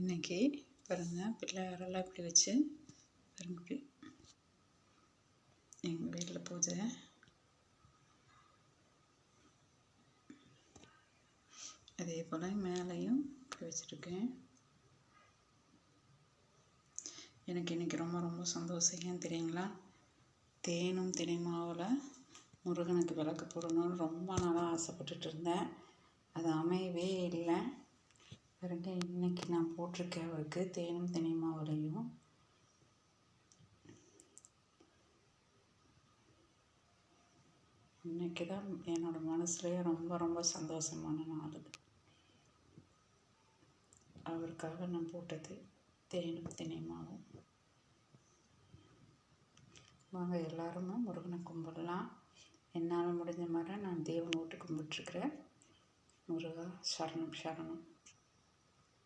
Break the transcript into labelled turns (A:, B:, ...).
A: இன்றைக்கி பாருங்கள் பிள்ளையாரெல்லாம் இப்படி வச்சு பாருங்க இப்படி. எங்கள் வீட்டில் பூஜை. அதே போல் மேலேயும் இப்படி வச்சுருக்கேன். எனக்கு இன்றைக்கி ரொம்ப ரொம்ப சந்தோஷம் ஏன் தெரியுங்களா? தேனும் தினைமாவில் முருகனுக்கு விளக்கு போடணும்னு ரொம்ப நாளாக ஆசைப்பட்டுட்டு இருந்தேன். அது அமையவே இல்லை. இன்றைக்கி நான் போட்டிருக்கேன் அவருக்கு தேனும் தினை மாவுலையும். இன்னைக்கு தான் என்னோடய மனசுலேயே ரொம்ப ரொம்ப சந்தோஷமான நாள் அவருக்காக நான் போட்டது தேனும் தினைமாவும் வாங்க எல்லாருமே முருகனை கும்பிடலாம். என்னால் முடிஞ்ச மாதிரி நான் தேவன் ஓட்டு கும்பிட்டுருக்குறேன். முருகா சரணம் சரணம்.